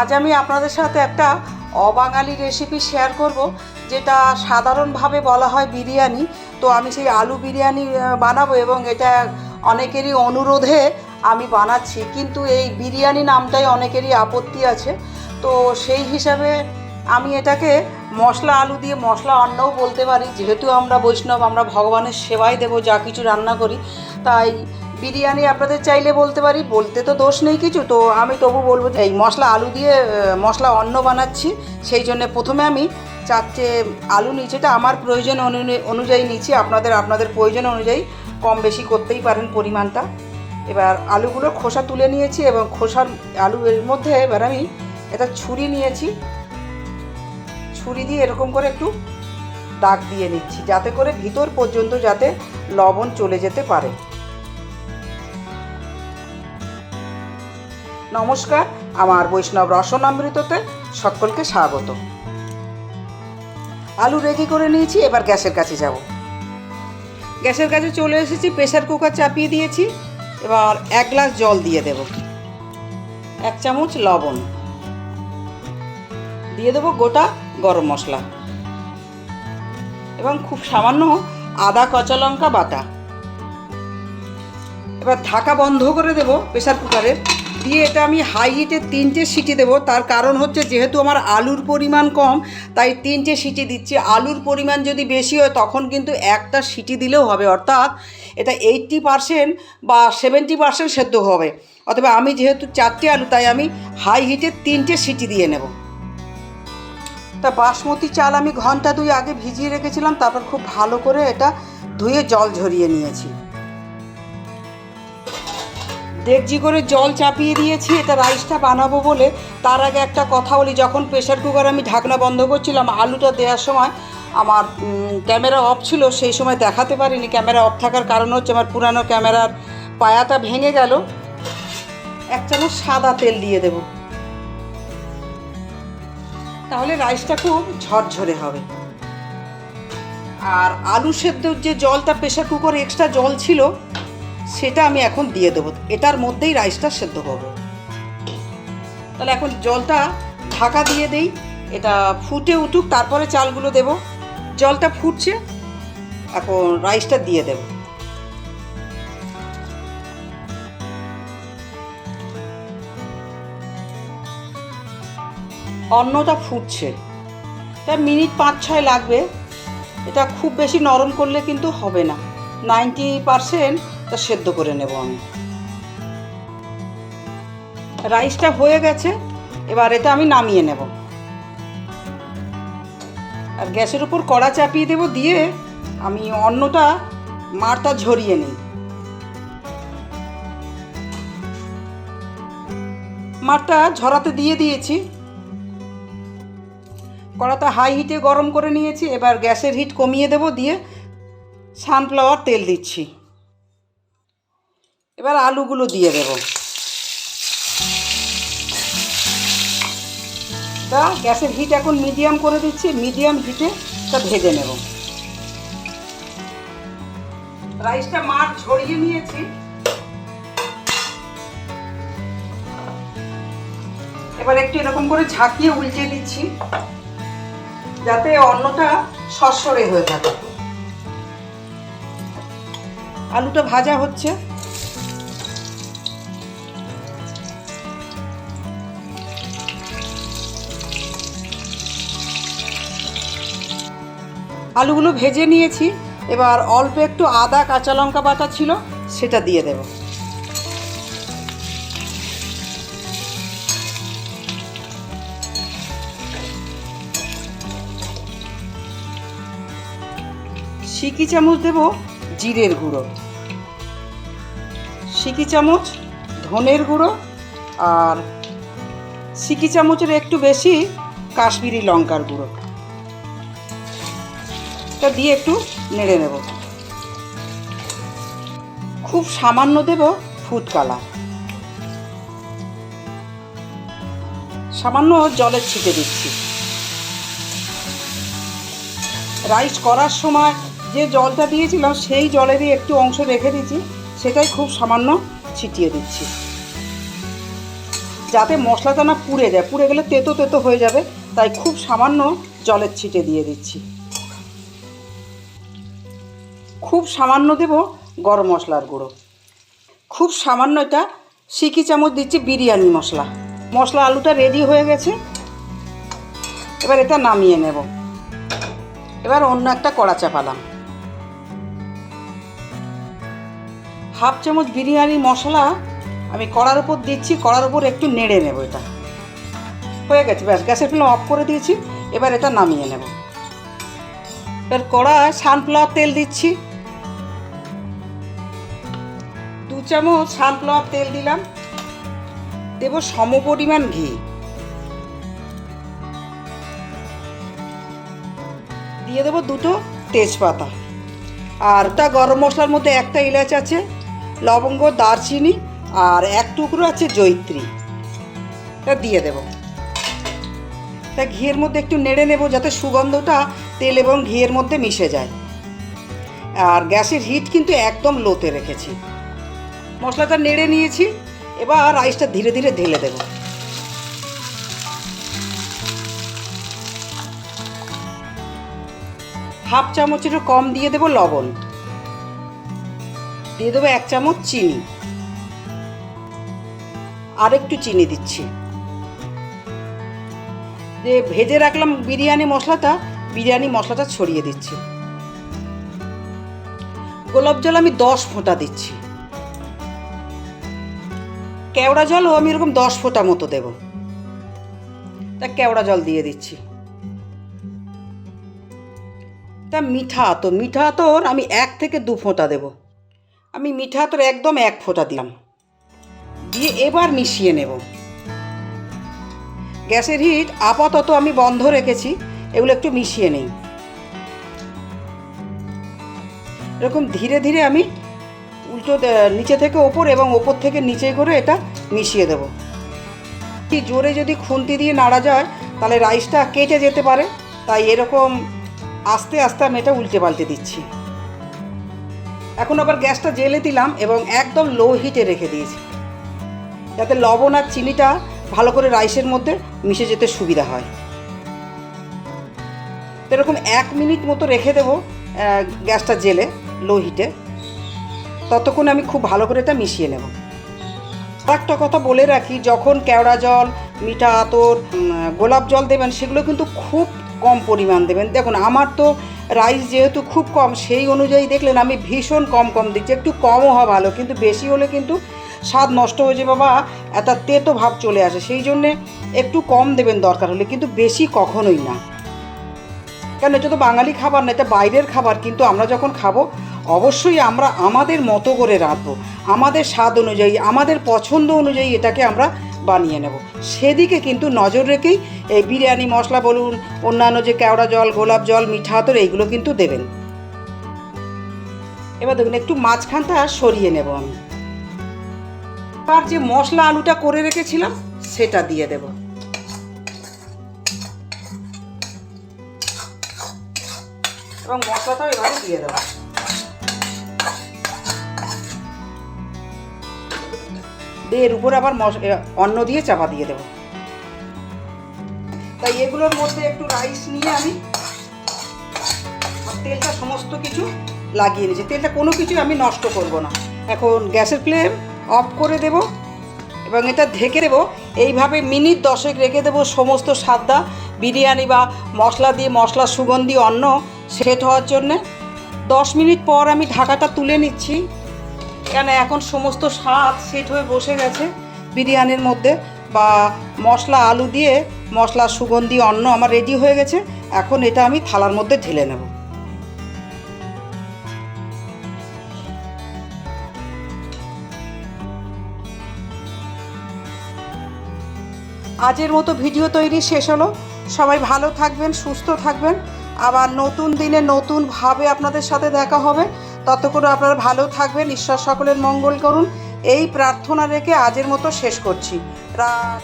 আজ আমি আপনাদের সাথে একটা অবাঙালি রেসিপি শেয়ার করব, যেটা সাধারণভাবে বলা হয় বিরিয়ানি। তো আমি সেই আলু বিরিয়ানি বানাবো এবং এটা অনেকেরই অনুরোধে আমি বানাচ্ছি। কিন্তু এই বিরিয়ানি নামটাই অনেকেরই আপত্তি আছে। তো সেই হিসাবে আমি এটাকে মশলা আলু দিয়ে মশলা অন্নও বলতে পারি। যেহেতু আমরা বৈষ্ণব, আমরা ভগবানের সেবাই দেবো, যা কিছু রান্না করি, তাই বিরিয়ানি আপনাদের চাইলে বলতে পারি, বলতে তো দোষ নেই কিছু, তো আমি তবু বলব এই মশলা আলু দিয়ে মশলা অন্ন বানাচ্ছি, সেই জন্য প্রথমে আমি চারটে আলু নিচেটা আমার প্রয়োজন অনু- অনুযায়ী নিচ্ছি আপনাদের আপনাদের প্রয়োজন অনুযায়ী কম বেশি করতেই পারেন পরিমাণটা। এবার আলুগুলো খোসা তুলে নিয়েছি এবং খোসার আলু এর মধ্যে এবার আমি এটা ছুরি নিয়েছি। ছুরি দিয়ে এরকম করে একটু দাগ দিয়ে নিচ্ছি, যাতে করে ভিতর পর্যন্ত যাতে লবণ চলে যেতে পারে। নমস্কার, আমার বৈষ্ণব রসনামৃততে সকলকে স্বাগত। আলু রেডি করে নিয়েছি, এবার গ্যাসের কাছে যাব। গ্যাসের কাছে চলে এসেছি, প্রেসার কুকার চাপিয়ে দিয়েছি, এবার এক গ্লাস জল দিয়ে দেব। এক চামচ লবণ। দিয়ে দেবো গোটা গরম মশলা। এবং খুব সামান্য আদা, কাঁচা লঙ্কা বাটা। এবার ঢাকা বন্ধ করে দেব প্রেসার কুকারের দিয়ে এটা আমি হাই হিটে তিনটে সিটি দেবো। তার কারণ হচ্ছে যেহেতু আমার আলুর পরিমাণ কম, তাই তিনটে সিটি দিচ্ছি। আলুর পরিমাণ যদি বেশি হয়, তখন কিন্তু একটা সিটি দিলেও হবে। অর্থাৎ এটা এইট্টি পারসেন্ট বা সেভেন্টি পারসেন্ট সেদ্ধ হবে। অথবা আমি যেহেতু চারটে আলু, তাই আমি হাই হিটে তিনটে সিটি দিয়ে নেব। তা বাসমতি চাল আমি ঘণ্টা দুই আগে ভিজিয়ে রেখেছিলাম, তারপর খুব ভালো করে এটা ধুয়ে জল ঝরিয়ে নিয়েছি। ডেকজি করে জল চাপিয়ে দিয়েছি, এটা রাইসটা বানাবো বলে। তার আগে একটা কথা বলি, যখন প্রেশার কুকার আমি ঢাকনা বন্ধ করছিলাম, আলুটা দেওয়ার সময় আমার ক্যামেরা অফ ছিল, সেই সময় দেখাতে পারিনি। ক্যামেরা অফ থাকার কারণ হচ্ছে আমার পুরানো ক্যামেরার পায়াটা ভেঙে গেল। এক চামচ সাদা তেল দিয়ে দেব। তাহলে রাইসটা খুব ঝরঝরে হবে। আর আলু সেদ্ধর যে জলটা প্রেশার কুকার এক্সট্রা জল ছিল সেটা আমি এখন দিয়ে দেবো। এটার মধ্যেই রাইসটা সেদ্ধ হবে। তাহলে এখন জলটা ঢাকা দিয়ে দেই। এটা ফুটে উঠুক, তারপরে চালগুলো দেব। জলটা ফুটছে, এখন রাইসটা দিয়ে দেব। অন্নটা ফুটছে। তা মিনিট পাঁচ ছয় লাগবে। এটা খুব বেশি নরম করলে কিন্তু হবে না। নাইনটি পারসেন্ট তা সেদ্ধ করে নেব আমি। রাইসটা হয়ে গেছে, এবার এটা আমি নামিয়ে নেব। আর গ্যাসের উপর কড়া চাপিয়ে দেব দিয়ে আমি অন্নটা মারটা ঝরিয়ে নিই। মারটা ঝরাতে দিয়ে দিয়েছি। কড়াটা হাই হিটে গরম করে নিয়েছি, এবার গ্যাসের হিট কমিয়ে দেব দিয়ে সানফ্লাওয়ার তেল দিচ্ছি। এবার আলুগুলো দিয়ে দেব। তা গ্যাসের হিট এখন মিডিয়াম করে দিচ্ছি, মিডিয়াম হিটে তা ভেজে নেব। রাইসটা মার ঝরিয়ে নিয়েছি। এবার একটু এরকম করে ঝাঁকিয়ে উল্টে দিচ্ছি, যাতে অন্নটা সরসরে হয়ে থাকে আলুটা ভাজা হচ্ছে। আলুগুলো ভেজে নিয়েছি। এবার অল্প একটু আদা, কাঁচা লঙ্কা বাটা ছিল, সেটা দিয়ে দেব। সিকি চামচ দেব জিরের গুঁড়ো। সিকি চামচ ধনের গুঁড়ো আর সিকি চামচের একটু বেশি কাশ্মীরি লঙ্কার গুঁড়ো। এটা দিয়ে একটু নেড়ে নেব। খুব সামান্য দেব ফুড কালার সামান্য জলের ছিটে দিচ্ছি। রাইস করার সময় যে জলটা দিয়েছিলাম সেই জলেরই একটু অংশ রেখে দিচ্ছি সেটাই খুব সামান্য ছিটিয়ে দিচ্ছি। যাতে মশলাটা না পুড়ে যায়, পুড়ে গেলে তেতো তেতো হয়ে যাবে, তাই খুব সামান্য জলের ছিটে দিয়ে দিচ্ছি। খুব সামান্য দেব গরম মশলার গুঁড়ো। খুব সামান্য এটা সিকি চামচ দিচ্ছি বিরিয়ানি মশলা। মশলা আলুটা রেডি হয়ে গেছে। এবার এটা নামিয়ে নেব। এবার অন্য একটা কড়া চাপালাম। হাফ চামচ বিরিয়ানি মশলা আমি কড়ার উপর দিচ্ছি, কড়ার উপর একটু নেড়ে নেব এটা। হয়ে গেছে, ব্যাস, গ্যাসের ফ্লেম অফ করে দিয়েছি। এবার এটা নামিয়ে নেব। এবার কড়ায় সানফ্লাওয়ার তেল দিচ্ছি। চামচ সানফ্লাওয়ার তেল দিলাম। দেব সম পরিমাণ ঘি। দিয়ে দেবো দুটো তেজপাতা। আর তা গরম মশলার মধ্যে একটা এলাচ আছে, লবঙ্গ, দারচিনি, আর এক টুকরো আছে জৈত্রী তা দিয়ে দেব। তা ঘিয়ের মধ্যে একটু নেড়ে নেব যাতে সুগন্ধটা তেল এবং ঘিয়ের মধ্যে মিশে যায়। আর গ্যাসের হিট কিন্তু একদম লোতে রেখেছি। মশলাটা নেড়ে নিয়েছি, এবার রাইসটা ধীরে ধীরে ঢেলে দেব। হাফ চামচেরও কম দিয়ে দেবো লবণ। দিয়ে দেবো এক চামচ চিনি। আর একটু চিনি দিচ্ছি। যে ভেজে রাখলাম বিরিয়ানি মশলাটা বিরিয়ানি মশলাটা ছড়িয়ে দিচ্ছি। গোলাপ জল আমি দশ ফোঁটা দিচ্ছি। কেওড়া জলও আমি এরকম দশ ফোঁটা মতো দেব। তা কেওড়া জল দিয়ে দিচ্ছি। তা মিঠা আতর মিঠা আতর আমি এক থেকে দু ফোঁটা দেব। আমি মিঠা আতর একদম এক ফোঁটা দিলাম। দিয়ে এবার মিশিয়ে নেব। গ্যাসের হিট আপাতত আমি বন্ধ রেখেছি, এগুলো একটু মিশিয়ে নেই। এরকম ধীরে ধীরে আমি উল্টো নিচে থেকে ওপর এবং ওপর থেকে নিচে করে এটা মিশিয়ে দেবো। জোরে যদি খুন্তি দিয়ে নাড়া যায়, তাহলে রাইসটা কেটে যেতে পারে। তাই এরকম আস্তে আস্তে আমি এটা উল্টে পাল্টে দিচ্ছি। এখন আবার গ্যাসটা জেলে দিলাম এবং একদম লো হিটে রেখে দিয়েছি। যাতে লবণ আর চিনিটা ভালো করে রাইসের মধ্যে মিশে যেতে সুবিধা হয়। এরকম এক মিনিট মতো রেখে দেবো গ্যাসটা জেলে লো হিটে ততক্ষণ আমি খুব ভালো করে এটা মিশিয়ে নেব। একটা কথা বলে রাখি, যখন কেওড়া জল, মিঠা আতর গোলাপ জল দেবেন, সেগুলো কিন্তু খুব কম পরিমাণ দেবেন। দেখুন, আমার তো রাইস যেহেতু খুব কম, সেই অনুযায়ী দেখলেন আমি ভীষণ কম কম দিচ্ছি। একটু কমও হওয়া ভালো, কিন্তু বেশি হলে কিন্তু স্বাদ নষ্ট হয়ে যাবে বা একটা তেতো ভাব চলে আসে। সেই জন্যে একটু কম দেবেন দরকার হলে, কিন্তু বেশি কখনোই না। কেন, এটা তো বাঙালি খাবার না, এটা বাইরের খাবার, কিন্তু আমরা যখন খাব অবশ্যই আমরা আমাদের মতো করে রাঁধবো। আমাদের স্বাদ অনুযায়ী, আমাদের পছন্দ অনুযায়ী এটাকে আমরা বানিয়ে নেব। সেদিকে কিন্তু নজর রেখেই এই বিরিয়ানি মশলা বলুন, অন্যান্য যে কেওড়া জল, গোলাপ জল, মিঠা আতর, এইগুলো কিন্তু দেবেন। এবার দেখুন, একটু মাঝখানটা সরিয়ে নেব আমি। আর যে মশলা আলুটা করে রেখেছিলাম, সেটা দিয়ে দেবো। এবং মশলাটাও এবারে দিয়ে দেবো। দিয়ে এর উপরে আবার অন্ন দিয়ে চাপা দিয়ে দেবো। তাই এগুলোর মধ্যে একটু রাইস নিয়ে আমি তেলটা সমস্ত কিছু লাগিয়ে নিয়েছি। তেলটা কোনো কিছু আমি নষ্ট করব না। এখন গ্যাসের ফ্লেম অফ করে দেব এবং এটা ঢেকে দেবো। এইভাবে মিনিট দশেক রেখে দেবো সমস্ত সাদা বিরিয়ানি বা মশলা দিয়ে মশলা সুগন্ধি, অন্ন সেট হওয়ার জন্যে। দশ মিনিট পর আমি ঢাকাটা তুলে নিচ্ছি। কেন এখন সমস্ত স্বাদ সেট হয়ে বসে গেছে বিরিয়ানির মধ্যে বা মশলা আলু দিয়ে মশলা, সুগন্ধি, অন্ন আমার রেডি হয়ে গেছে। এখন এটা আমি থালার মধ্যে ঢেলে নেব। আজের মতো ভিডিও তৈরি শেষ হলো। সবাই ভালো থাকবেন, সুস্থ থাকবেন। আবার নতুন দিনে নতুনভাবে আপনাদের সাথে দেখা হবে। ততক্ষণ আপনারা ভালো থাকবেন, ঈশ্বর সকলের মঙ্গল করুন। এই প্রার্থনা রেখে আজের মতো শেষ করছি। রা